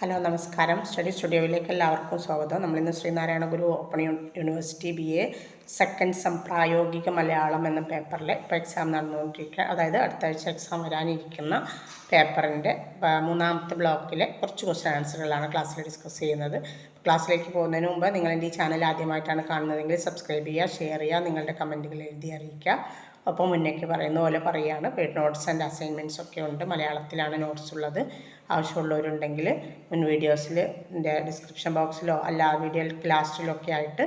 Hello നമസ്കാരം. Study സ്റ്റുഡിയോയിലേക്ക് എല്ലാവർക്കും സ്വാഗതം. നമ്മളിന്ന് Sreenarayana Guru open university B A second sem പ്രായോഗിക മലയാളം എന്ന പേപ്പറിൽ ഇപ്പോൾ എക്സാം നടന്നുകൊണ്ടിരിക്കുക. അതായത് അടുത്ത ആഴ്ച എക്സാം വരാനിരിക്കുന്ന പേപ്പറിന്റെ മൂന്നാമത്തെ ബ്ലോക്കിലെ കുറച്ച് ക്വസ്റ്റ്യൻ ആൻസറുകളാണ് ക്ലാസ്സിൽ ഡിസ്കസ് ചെയ്യുന്നത്. ക്ലാസ്സിലേക്ക് പോകുന്നതിന് മുമ്പ് നിങ്ങൾ എന്റെ ഈ ചാനൽ ആദ്യമായിട്ടാണ് കാണുന്നതെങ്കിൽ സബ്സ്ക്രൈബ് ചെയ്യുക ഷെയർ ചെയ്യുക നിങ്ങളുടെ കമന്റുകൾ എഴുതി അറിയിക്കുക. ഒപ്പം മുന്നേക്ക് പറയുന്ന പോലെ പറയുകയാണ്. നോട്ട്സ് ആൻഡ് അസൈൻമെന്റ്സ് ഒക്കെ ഉണ്ട്. മലയാളത്തിലാണ് നോട്ട്സ് ഉള്ളത്. ആവശ്യമുള്ളവരുണ്ടെങ്കിൽ മുൻ വീഡിയോസിൽ എന്റെ ഡിസ്ക്രിപ്ഷൻ ബോക്സിലോ അല്ല വീഡിയോ ക്ലാസ്സിലോ ഒക്കെ ആയിട്ട്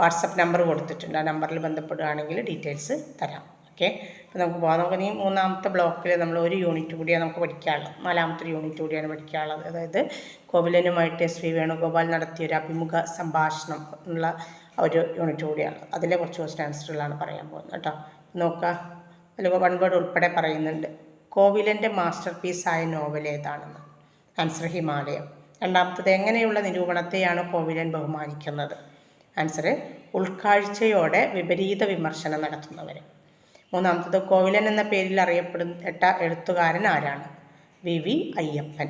വാട്സപ്പ് നമ്പർ കൊടുത്തിട്ടുണ്ട്. ആ നമ്പറിൽ ബന്ധപ്പെടുകയാണെങ്കിൽ ഡീറ്റെയിൽസ് തരാം. ഓക്കെ. അപ്പോൾ നമുക്ക് പോകാം നമുക്ക് ഇനി മൂന്നാമത്തെ ബ്ലോക്കിൽ നമ്മൾ ഒരു യൂണിറ്റ് കൂടിയാണ് നമുക്ക് പഠിക്കാനുള്ളത്. നാലാമത്തെ യൂണിറ്റ് കൂടിയാണ് പഠിക്കാനുള്ളത്. അതായത് കോവിലനുമായിട്ട് എസ് വി വേണുഗോപാൽ നടത്തിയ ഒരു അഭിമുഖ സംഭാഷണം ഉള്ള ഒരു യൂണിറ്റ് കൂടിയാണ്. അതിലെ കുറച്ച് ക്വസ്റ്റ് ആൻസറുകളാണ് പറയാൻ പോകുന്നത് കേട്ടോ. നോക്കുക അതിൽ വൺ വേർഡ് ഉൾപ്പെടെ പറയുന്നുണ്ട്. കോവിലന്റെ മാസ്റ്റർ പീസായ നോവൽ ഏതാണെന്ന്? ആൻസർ ഹിമാലയം. രണ്ടാമത്തത് എങ്ങനെയുള്ള നിരൂപണത്തെയാണ് കോവിലൻ ബഹുമാനിക്കുന്നത്? ആൻസർ ഉൾക്കാഴ്ചയോടെ വിപരീത വിമർശനം നടത്തുന്നവർ മൂന്നാമത്തത് കോവിലൻ എന്ന പേരിൽ അറിയപ്പെടുന്ന എഴുത്തുകാരൻ ആരാണ്? വി. വി. അയ്യപ്പൻ.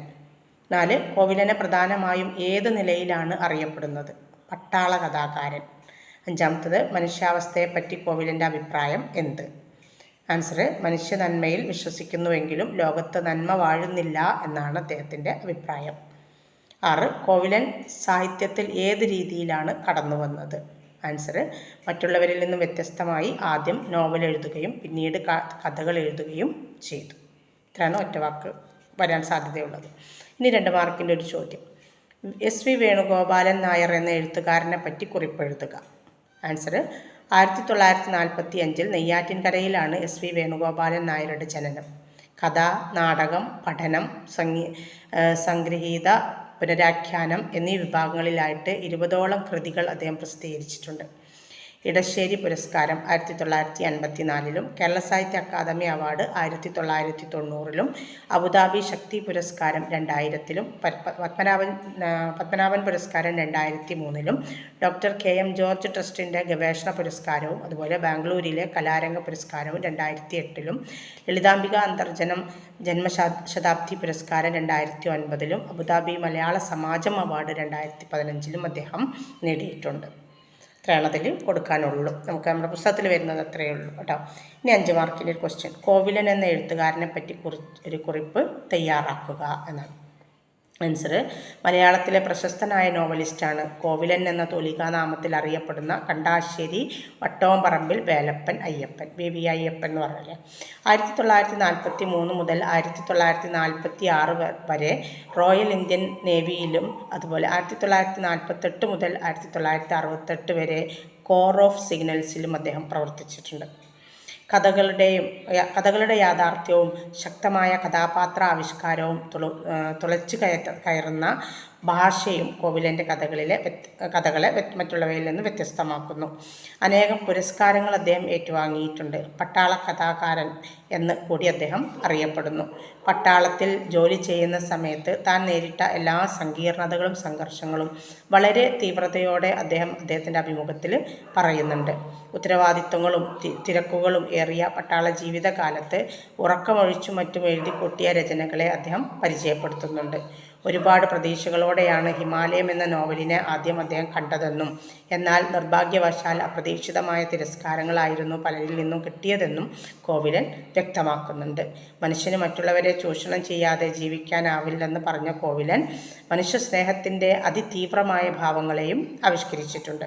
നാല് കോവിലനെ പ്രധാനമായും ഏത് നിലയിലാണ് അറിയപ്പെടുന്നത്? പട്ടാള കഥാകാരൻ. അഞ്ചാമത്തത് മനുഷ്യാവസ്ഥയെപ്പറ്റി കോവിലന്റെ അഭിപ്രായം എന്ത്? ആൻസർ മനുഷ്യ നന്മയിൽ വിശ്വസിക്കുന്നുവെങ്കിലും ലോകത്ത് നന്മ വാഴുന്നില്ല എന്നാണ് അദ്ദേഹത്തിന്റെ അഭിപ്രായം. ആറ് കോവിലൻ സാഹിത്യത്തിൽ ഏത് രീതിയിലാണ് കടന്നു വന്നത് ആൻസർ മറ്റുള്ളവരിൽ നിന്നും വ്യത്യസ്തമായി ആദ്യം നോവൽ എഴുതുകയും പിന്നീട് കഥകൾ എഴുതുകയും ചെയ്തു. ഇത്രയാണ് ഒറ്റവാക്ക് വരാൻ സാധ്യതയുള്ളത്. ഇനി രണ്ട് മാർക്കിന്റെ ഒരു ചോദ്യം. എസ് വി വേണുഗോപാലൻ നായർ എന്ന എഴുത്തുകാരനെ പറ്റി കുറിപ്പെഴുതുക. ആൻസർ ആയിരത്തി തൊള്ളായിരത്തി നാൽപ്പത്തി അഞ്ചിൽ നെയ്യാറ്റിൻകരയിലാണ് എസ് വി വേണുഗോപാലൻ നായരുടെ ജനനം. കഥ നാടകം പഠനം സംഗീ സംഗ്രഹീത പുനരാഖ്യാനം എന്നീ വിഭാഗങ്ങളിലായിട്ട് ഇരുപതോളം കൃതികൾ അദ്ദേഹം പ്രസിദ്ധീകരിച്ചിട്ടുണ്ട്. ഇടശ്ശേരി പുരസ്കാരം ആയിരത്തി തൊള്ളായിരത്തി അൻപത്തി നാലിലും കേരള സാഹിത്യ അക്കാദമി അവാർഡ് ആയിരത്തി തൊള്ളായിരത്തി തൊണ്ണൂറിലും അബുദാബി ശക്തി പുരസ്കാരം രണ്ടായിരത്തിലും പത്മ- പത്മനാഭൻ പത്മനാഭൻ പുരസ്കാരം രണ്ടായിരത്തി മൂന്നിലും ഡോക്ടർ കെ എം ജോർജ് ട്രസ്റ്റിന്റെ ഗവേഷണ പുരസ്കാരവും അതുപോലെ ബാംഗ്ലൂരിലെ കലാരംഗ പുരസ്കാരവും രണ്ടായിരത്തി എട്ടിലും ലളിതാംബിക അന്തർജനം ജന്മശതാബ്ദി പുരസ്കാരം രണ്ടായിരത്തി ഒൻപതിലും അബുദാബി മലയാള സമാജം അവാർഡ് രണ്ടായിരത്തി പതിനഞ്ചിലും അദ്ദേഹം നേടിയിട്ടുണ്ട്. ഇത്രയാണ് അതിൽ കൊടുക്കാനുള്ളൂ. നമുക്ക് നമ്മുടെ പുസ്തകത്തിൽ വരുന്നത് അത്രയേ ഉള്ളൂ കേട്ടോ. ഇനി അഞ്ച് മാർക്കിന്റെ ഒരു ക്വസ്റ്റ്യൻ കോവിലൻ എന്ന എഴുത്തുകാരനെ പറ്റി കുറി ഒരു കുറിപ്പ് തയ്യാറാക്കുക എന്നാണ്. ആൻസർ മലയാളത്തിലെ പ്രശസ്തനായ നോവലിസ്റ്റാണ്. കോവിലൻ എന്ന തൂലികാനാമത്തിൽ അറിയപ്പെടുന്ന കണ്ടാശ്ശേരി വട്ടോംപറമ്പിൽ വേലപ്പൻ അയ്യപ്പൻ വി വി അയ്യപ്പൻ എന്ന് പറഞ്ഞല്ലേ. ആയിരത്തി തൊള്ളായിരത്തി നാൽപ്പത്തി മൂന്ന് മുതൽ ആയിരത്തി തൊള്ളായിരത്തി നാൽപ്പത്തി ആറ് വരെ റോയൽ ഇന്ത്യൻ നേവിയിലും അതുപോലെ ആയിരത്തി തൊള്ളായിരത്തി നാൽപ്പത്തെട്ട് മുതൽ ആയിരത്തി തൊള്ളായിരത്തി അറുപത്തെട്ട് വരെ കോർ ഓഫ് സിഗ്നൽസിലും അദ്ദേഹം പ്രവർത്തിച്ചിട്ടുണ്ട്. കഥകളുടെയും കഥകളുടെ യാഥാർത്ഥ്യവും ശക്തമായ കഥാപാത്ര ആവിഷ്കാരവും തുളച്ചു കയറ്റ കയറുന്ന ഭാഷയും കോവിലന്റെ കഥകളിലെ കഥകളെ മറ്റുള്ളവയിൽ നിന്ന് വ്യത്യസ്തമാക്കുന്നു. അനേകം പുരസ്കാരങ്ങൾ അദ്ദേഹം ഏറ്റുവാങ്ങിയിട്ടുണ്ട്. പട്ടാള കഥാകാരൻ എന്ന് കൂടി അദ്ദേഹം അറിയപ്പെടുന്നു. പട്ടാളത്തിൽ ജോലി ചെയ്യുന്ന സമയത്ത് താൻ നേരിട്ട എല്ലാ സങ്കീർണതകളും സംഘർഷങ്ങളും വളരെ തീവ്രതയോടെ അദ്ദേഹം അദ്ദേഹത്തിന്റെ അഭിമുഖത്തിൽ പറയുന്നുണ്ട്. ഉത്തരവാദിത്വങ്ങളും തിരക്കുകളും ഏറിയ പട്ടാള ജീവിതകാലത്ത് ഉറക്കമൊഴിച്ചും മറ്റും എഴുതി കൂട്ടിയ രചനകളെ അദ്ദേഹം പരിചയപ്പെടുത്തുന്നുണ്ട്. ഒരുപാട് പ്രതീക്ഷകളോടെയാണ് ഹിമാലയം എന്ന നോവലിനെ ആദ്യം അദ്ദേഹം കണ്ടതെന്നും എന്നാൽ നിർഭാഗ്യവശാൽ അപ്രതീക്ഷിതമായ തിരസ്കാരങ്ങളായിരുന്നു പലരിൽ നിന്നും കിട്ടിയതെന്നും കോവിലൻ വ്യക്തമാക്കുന്നുണ്ട്. മനുഷ്യന് മറ്റുള്ളവരെ ചൂഷണം ചെയ്യാതെ ജീവിക്കാനാവില്ലെന്ന് പറഞ്ഞ കോവിലൻ മനുഷ്യ സ്നേഹത്തിന്റെ അതിതീവ്രമായ ഭാവങ്ങളെയും ആവിഷ്കരിച്ചിട്ടുണ്ട്.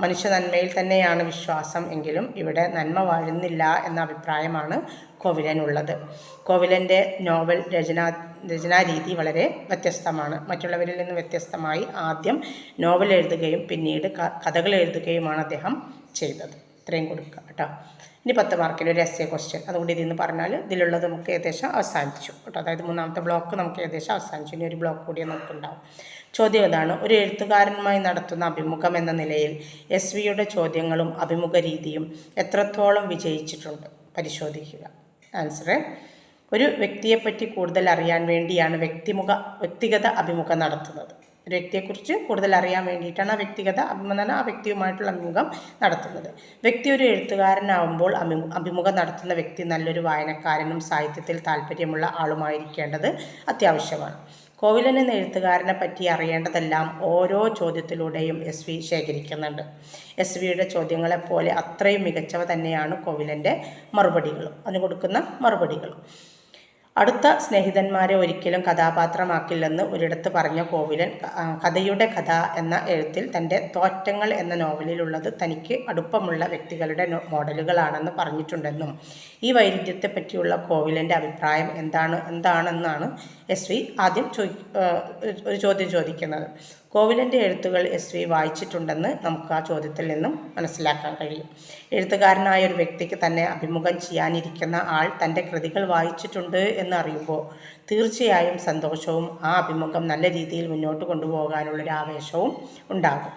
മനുഷ്യ നന്മയിൽ തന്നെയാണ് വിശ്വാസം എങ്കിലും ഇവിടെ നന്മ വാഴുന്നില്ല എന്ന അഭിപ്രായമാണ് കോവിലനുള്ളത്. കോവിലന്റെ നോവൽ രചനാ രചനാരീതി വളരെ വ്യത്യസ്തമാണ്. മറ്റുള്ളവരിൽ നിന്ന് വ്യത്യസ്തമായി ആദ്യം നോവൽ എഴുതുകയും പിന്നീട് കഥകൾ എഴുതുകയുമാണ് അദ്ദേഹം ചെയ്തത്. ഇത്രയും കൊടുക്കുക കേട്ടോ. ഇനി പത്ത് മാർക്കിന് ഒരു എസ് എ ക്വസ്റ്റ്യൻ അതുകൊണ്ട് ഇതിൽ നിന്ന് പറഞ്ഞാൽ ഇതിലുള്ളത് നമുക്ക് ഏകദേശം അവസാനിച്ചു കേട്ടോ. അതായത് മൂന്നാമത്തെ ബ്ലോക്ക് നമുക്ക് ഏകദേശം അവസാനിച്ചു. ഇനി ഒരു ബ്ലോക്ക് കൂടി നമുക്കുണ്ടാവും. ചോദ്യം ഇതാണ്. ഒരു എഴുത്തുകാരനുമായി നടത്തുന്ന അഭിമുഖം എന്ന നിലയിൽ എസ് വിയുടെ ചോദ്യങ്ങളും അഭിമുഖ രീതിയും എത്രത്തോളം വിജയിച്ചിട്ടുണ്ട്? പരിശോധിക്കുക. ആൻസർ ഒരു വ്യക്തിയെപ്പറ്റി കൂടുതൽ അറിയാൻ വേണ്ടിയാണ് വ്യക്തിമുഖ വ്യക്തിഗത അഭിമുഖം നടത്തുന്നത്. ഒരു വ്യക്തിയെക്കുറിച്ച് കൂടുതൽ അറിയാൻ വേണ്ടിയിട്ടാണ് ആ വ്യക്തിഗത അഭിമുഖം ആ വ്യക്തിയുമായിട്ടുള്ള അഭിമുഖം നടത്തുന്നത്. വ്യക്തി ഒരു എഴുത്തുകാരനാവുമ്പോൾ അഭിമു അഭിമുഖം നടത്തുന്ന വ്യക്തി നല്ലൊരു വായനക്കാരനും സാഹിത്യത്തിൽ താല്പര്യമുള്ള ആളുമായിരിക്കേണ്ടത് അത്യാവശ്യമാണ്. കോവിലൻ എന്ന എഴുത്തുകാരനെ പറ്റി അറിയേണ്ടതെല്ലാം ഓരോ ചോദ്യത്തിലൂടെയും എസ് വി ശേഖരിക്കുന്നുണ്ട്. എസ് വിയുടെ ചോദ്യങ്ങളെപ്പോലെ അത്രയും മികച്ചവ തന്നെയാണ് കോവിലന്റെ മറുപടികളും. അതിന് കൊടുക്കുന്ന മറുപടികളും. അടുത്ത സ്നേഹിതന്മാരെ ഒരിക്കലും കഥാപാത്രമാക്കില്ലെന്ന് ഒരിടത്ത് പറഞ്ഞ കോവിലൻ കഥയുടെ കഥ എന്ന എഴുത്തിൽ തന്റെ തോറ്റങ്ങൾ എന്ന നോവലിലുള്ളത് തനിക്ക് അടുപ്പമുള്ള വ്യക്തികളുടെ മോഡലുകളാണെന്ന് പറഞ്ഞിട്ടുണ്ടെന്നും ഈ വൈരുദ്ധ്യത്തെ പറ്റിയുള്ള കോവിലന്റെ അഭിപ്രായം എന്താണ് എന്താണെന്നാണ് എസ് വി ആദ്യം ചോദി ഒരു ചോദ്യം ചോദിക്കുന്നത്. കോവിലന്റെ എഴുത്തുകൾ എസ് വി വായിച്ചിട്ടുണ്ടെന്ന് നമുക്ക് ആ ചോദ്യത്തിൽ നിന്നും മനസ്സിലാക്കാൻ കഴിയും. എഴുത്തുകാരനായ ഒരു വ്യക്തിക്ക് തന്നെ അഭിമുഖം ചെയ്യാനിരിക്കുന്ന ആൾ തന്റെ കൃതികൾ വായിച്ചിട്ടുണ്ട് എന്ന് അറിയുമ്പോൾ തീർച്ചയായും സന്തോഷവും ആ അഭിമുഖം നല്ല രീതിയിൽ മുന്നോട്ട് കൊണ്ടുപോകാനുള്ളൊരു ആവേശവും ഉണ്ടാകും.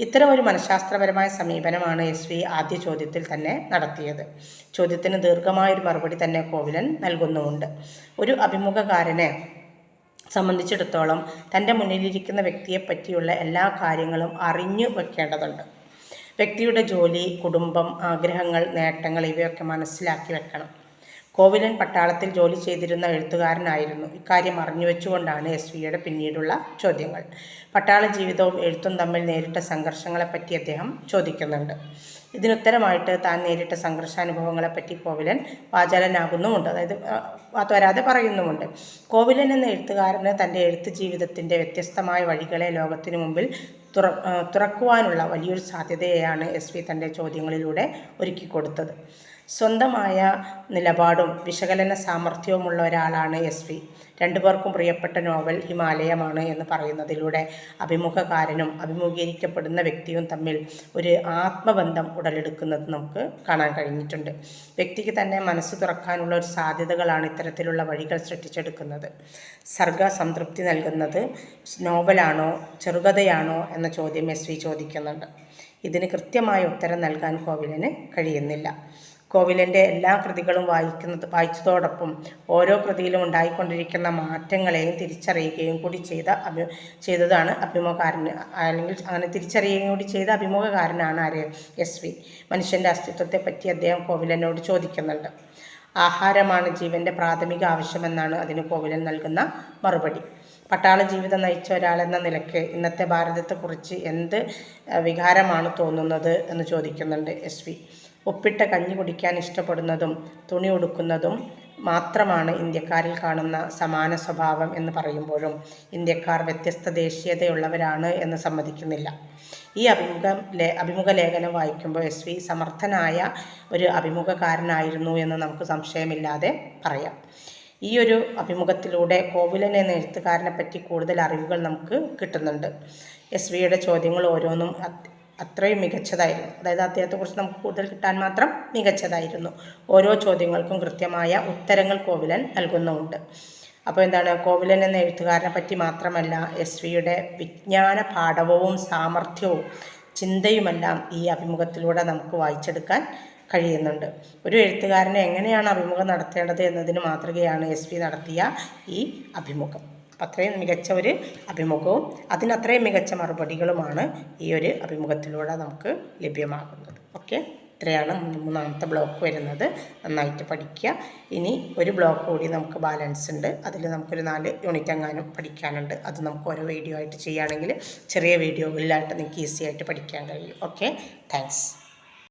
ഇത്തരം ഒരു മനഃശാസ്ത്രപരമായ സമീപനമാണ് എസ് വി ആദ്യ ചോദ്യത്തിൽ തന്നെ നടത്തിയത്. ചോദ്യത്തിന് ദീർഘമായൊരു മറുപടി തന്നെ കോവിലൻ നൽകുന്നുമുണ്ട്. ഒരു അഭിമുഖകാരനെ സംബന്ധിച്ചിടത്തോളം തന്റെ മുന്നിലിരിക്കുന്ന വ്യക്തിയെ പറ്റിയുള്ള എല്ലാ കാര്യങ്ങളും അറിഞ്ഞു വെക്കേണ്ടതുണ്ട്. വ്യക്തിയുടെ ജോലി കുടുംബം ആഗ്രഹങ്ങൾ നേട്ടങ്ങൾ ഇവയൊക്കെ മനസ്സിലാക്കി വെക്കണം. കോവിലൻ പട്ടാളത്തിൽ ജോലി ചെയ്തിരുന്ന എഴുത്തുകാരനായിരുന്നു. ഇക്കാര്യം അറിഞ്ഞു വെച്ചുകൊണ്ടാണ് എസ് വിയുടെ പിന്നീടുള്ള ചോദ്യങ്ങൾ. പട്ടാള ജീവിതവും എഴുത്തും തമ്മിൽ നേരിട്ട സംഘർഷങ്ങളെപ്പറ്റി അദ്ദേഹം ചോദിക്കുന്നുണ്ട്. ഇതിനുത്തരമായിട്ട് താൻ നേരിട്ട സംഘർഷാനുഭവങ്ങളെപ്പറ്റി കോവിലൻ വാചാലനാകുന്നുമുണ്ട്. അതായത് ആ, തോരാതെ പറയുന്നുമുണ്ട്. കോവിലൻ എന്ന എഴുത്തുകാരന് തന്റെ എഴുത്ത് ജീവിതത്തിന്റെ വ്യത്യസ്തമായ വഴികളെ ലോകത്തിനു മുമ്പിൽ തുറ തുറക്കുവാനുള്ള വലിയൊരു സാധ്യതയെയാണ് എസ് വി തന്റെ ചോദ്യങ്ങളിലൂടെ ഒരുക്കി കൊടുത്തത് സ്വന്തമായ നിലപാടും വിശകലന സാമർഥ്യവുമുള്ള ഒരാളാണ് എസ് വി. രണ്ടുപേർക്കും പ്രിയപ്പെട്ട നോവൽ ഹിമാലയമാണ് എന്ന് പറയുന്നതിലൂടെ അഭിമുഖകാരനും അഭിമുഖീകരിക്കപ്പെടുന്ന വ്യക്തിയും തമ്മിൽ ഒരു ആത്മബന്ധം ഉടലെടുക്കുന്നത് നമുക്ക് കാണാൻ കഴിഞ്ഞിട്ടുണ്ട്. വ്യക്തിക്ക് തന്നെ മനസ്സ് തുറക്കാനുള്ള ഒരു സാധ്യതകളാണ് ഇത്തരത്തിലുള്ള വഴികൾ സൃഷ്ടിച്ചെടുക്കുന്നത്. സർഗ സംതൃപ്തി നൽകുന്നത് നോവലാണോ ചെറുകഥയാണോ എന്ന ചോദ്യം എസ് വി ചോദിക്കുന്നുണ്ട്. ഇതിന് കൃത്യമായ ഉത്തരം നൽകാൻ കോവിലിന് കഴിയുന്നില്ല. കോവിലന്റെ എല്ലാ കൃതികളും വായിക്കുന്നത് വായിച്ചതോടൊപ്പം ഓരോ കൃതിയിലും ഉണ്ടായിക്കൊണ്ടിരിക്കുന്ന മാറ്റങ്ങളെയും തിരിച്ചറിയുകയും കൂടി ചെയ്ത അഭി ചെയ്തതാണ് അഭിമുഖകാരന് അല്ലെങ്കിൽ അങ്ങനെ തിരിച്ചറിയുകയും കൂടി ചെയ്ത അഭിമുഖകാരനാണ് ആര്? S V. മനുഷ്യന്റെ അസ്തിത്വത്തെപ്പറ്റി അദ്ദേഹം കോവിലനോട് ചോദിക്കുന്നുണ്ട്. ആഹാരമാണ് ജീവന്റെ പ്രാഥമിക ആവശ്യമെന്നാണ് അതിന് കോവിലൻ നൽകുന്ന മറുപടി. പട്ടാള ജീവിതം നയിച്ച ഒരാളെന്ന നിലയ്ക്ക് ഇന്നത്തെ ഭാരതത്തെക്കുറിച്ച് എന്ത് വികാരമാണ് തോന്നുന്നത് എന്ന് ചോദിക്കുന്നുണ്ട് എസ് വി. ഉപ്പിട്ട കഞ്ഞി കുടിക്കാൻ ഇഷ്ടപ്പെടുന്നതും തുണി ഉടുക്കുന്നതും മാത്രമാണ് ഇന്ത്യക്കാരിൽ കാണുന്ന സമാന സ്വഭാവം എന്ന് പറയുമ്പോഴും ഇന്ത്യക്കാർ വ്യത്യസ്ത ദേശീയതയുള്ളവരാണ് എന്ന് സമ്മതിക്കുന്നില്ല. ഈ അഭിമുഖം ലേ അഭിമുഖ ലേഖനം വായിക്കുമ്പോൾ എസ് വി സമർത്ഥനായ ഒരു അഭിമുഖകാരനായിരുന്നു എന്ന് നമുക്ക് സംശയമില്ലാതെ പറയാം. ഈ ഒരു അഭിമുഖത്തിലൂടെ കോവിലൻ എന്ന എഴുത്തുകാരനെ പറ്റി കൂടുതൽ അറിവുകൾ നമുക്ക് കിട്ടുന്നുണ്ട്. എസ് വിയുടെ ചോദ്യങ്ങൾ ഓരോന്നും അത്രയും മികച്ചതായിരുന്നു. അതായത് അദ്ദേഹത്തെക്കുറിച്ച് നമുക്ക് കൂടുതൽ കിട്ടാൻ മാത്രം മികച്ചതായിരുന്നു. ഓരോ ചോദ്യങ്ങൾക്കും കൃത്യമായ ഉത്തരങ്ങൾ കോവിലൻ നൽകുന്നുമുണ്ട്. അപ്പോൾ എന്താണ്? കോവിലൻ എന്ന എഴുത്തുകാരനെ പറ്റി മാത്രമല്ല എസ് വിയുടെ വിജ്ഞാന പാഠവും സാമർഥ്യവും ചിന്തയുമെല്ലാം ഈ അഭിമുഖത്തിലൂടെ നമുക്ക് വായിച്ചെടുക്കാൻ കഴിയുന്നുണ്ട്. ഒരു എഴുത്തുകാരനെ എങ്ങനെയാണ് അഭിമുഖം നടത്തേണ്ടത് എന്നതിന് മാതൃകയാണ് എസ് നടത്തിയ ഈ അഭിമുഖം. അത്രയും മികച്ച ഒരു അഭിമുഖവും അതിനത്രയും മികച്ച മറുപടികളുമാണ് ഈ ഒരു അഭിമുഖത്തിലൂടെ നമുക്ക് ലഭ്യമാകുന്നത്. ഓക്കെ? ഇത്രയാണ് മൂന്നാമത്തെ ബ്ലോക്ക് വരുന്നത്. നന്നായിട്ട് പഠിക്കുക. ഇനി ഒരു ബ്ലോക്ക് കൂടി നമുക്ക് ബാലൻസ് ഉണ്ട്. അതിൽ നമുക്കൊരു നാല് യൂണിറ്റ് എങ്ങാനും പഠിക്കാനുണ്ട്. അത് നമുക്ക് ഓരോ വീഡിയോ ആയിട്ട് ചെയ്യുകയാണെങ്കിൽ ചെറിയ വീഡിയോകളിലായിട്ട് നിങ്ങൾക്ക് ഈസി ആയിട്ട് പഠിക്കാൻ കഴിയും. ഓക്കെ? താങ്ക്സ്.